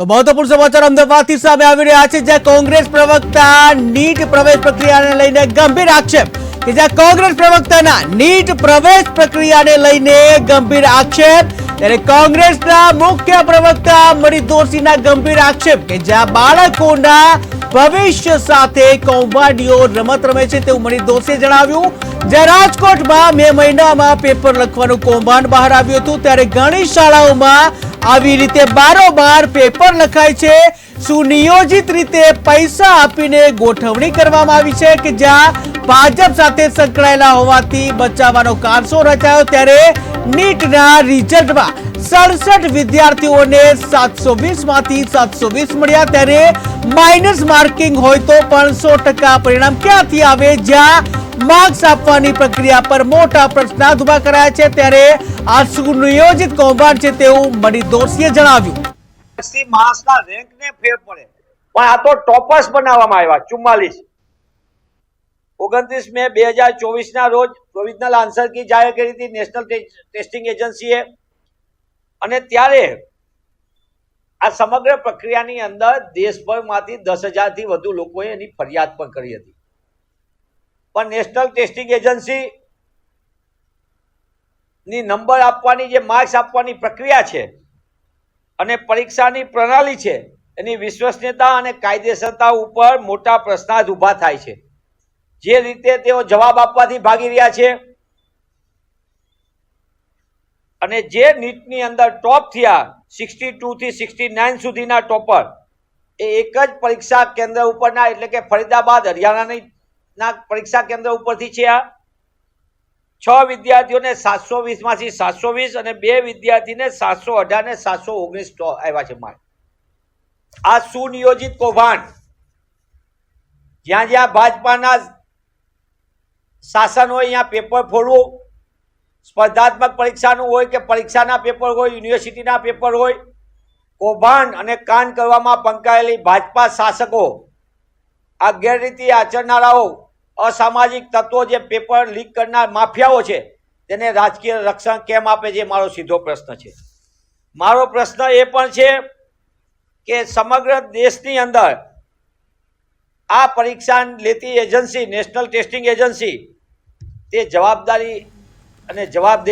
તો મહત્વપૂર્ણ સમાચાર અમદાવાદથી સામે આવી રહ્યા છે, જ્યાં કોંગ્રેસ પ્રવક્તા નીટ પ્રવેશ પ્રક્રિયાને લઈને ગંભીર આક્ષેપ કે જ્યાં કોંગ્રેસ પ્રવક્તાના નીટ પ્રવેશ પ્રક્રિયાને લઈને ગંભીર આક્ષેપ. ત્યારે કોંગ્રેસના મુખ્ય પ્રવક્તા મણિ દોશીના ગંભીર આક્ષેપ કે જ્યાં બાળકોના ભવિષ્ય સાથે કૌભાંડીઓ રમત રમે છે તેવું મણિ દોશીએ જણાવ્યું. જ્યાં રાજકોટમાં મે મહિનામાં પેપર લખવાનું કૌભાંડ બહાર આવ્યું હતું, ત્યારે ઘણી શાળાઓમાં આવી રીતે બારોબાર પેપર લખાય છે. સુનિયોજિત રીતે પૈસા આપીને ગોઠવણી કરવામાં આવી છે કે જ્યાં ભાજપ સાથે સંકળાયેલા હોવાથી બચાવવાનો કારસો રચાયો ત્યારે નીટના રિઝલ્ટમાં સડસઠ વિદ્યાર્થીઓને સાતસો વીસમાંથી સાતસો વીસ મળ્યા. ત્યારે માઇનસ માર્કિંગ હોય તો પણ સો ટકા પરિણામ ક્યાંથી આવે? જ્યાં માર્ક્સ આપવાની પ્રક્રિયા પર મોટા પ્રશ્નાર્થ ઊભા કરાયા છે. ત્યારે આ સુનિયોજિત કૌભાંડ છે તેવું મની દોશીએ જણાવ્યું. માણસના રેન્કને ફેર પડે. પણ આ તો ટોપર્સ બનાવવામાં આવ્યા, ચુમ્માલીસ. ઓગણત્રીસ મે બે હજાર ચોવીસના રોજ પ્રોવિઝનલ આન્સર કી જાહેર કરી હતી નેશનલ ટેસ્ટિંગ એજન્સીએ. અને ત્યારે આ સમગ્ર પ્રક્રિયાની અંદર દેશભરમાંથી દસ હજારથી વધુ લોકોએ એની ફરિયાદ પણ કરી હતી. પણ નેશનલ ટેસ્ટિંગ એજન્સી ની નંબર આપવાની જે માર્ક્સ આપવાની પ્રક્રિયા છે અને પરીક્ષાની પ્રણાલી છે, એની વિશ્વસનીયતા અને કાયદેસરતા ઉપર મોટા પ્રશ્નાર્થ ઊભા થાય છે. જે રીતે તેઓ જવાબ આપવાથી ભાગી રહ્યા છે અને જે નીટની અંદર ટોપ થયા સિક્સટી ટુ થી સિક્સટી નાઇન સુધીના ટોપર એ એક જ પરીક્ષા કેન્દ્ર ઉપરના, એટલે કે ફરીદાબાદ, હરિયાણાની ના પરીક્ષા કેન્દ્ર ઉપરથી છે આ. છ વિદ્યાર્થીઓને સાતસો વીસમાંથી સાતસો વીસ અને બે વિદ્યાર્થીને સાતસો અઢાર ને સાતસો ઓગણીસ આવ્યા છે માર્ક આ સુનિયોજિત કૌભાંડ, જ્યાં જ્યાં ભાજપાના શાસન હોય અહીંયા પેપર ફોડવું સ્પર્ધાત્મક પરીક્ષાનું હોય કે પરીક્ષાના પેપર હોય, યુનિવર્સિટીના પેપર હોય, કૌભાંડ અને કાન કરવામાં પંકાયેલી ભાજપા શાસકો આ ગેરરીતિ આચરનારાઓ, અસામાજિક તત્વો જે પેપર લીક કરનાર માફિયાઓ છે, તેને રાજકીય રક્ષણ કેમ આપે છે મારો સીધો પ્રશ્ન છે. મારો પ્રશ્ન એ પણ છે કે સમગ્ર દેશની અંદર આ પરીક્ષા લેતી એજન્સી, નેશનલ ટેસ્ટિંગ એજન્સી, તે જવાબદારી અને જવાબદેહી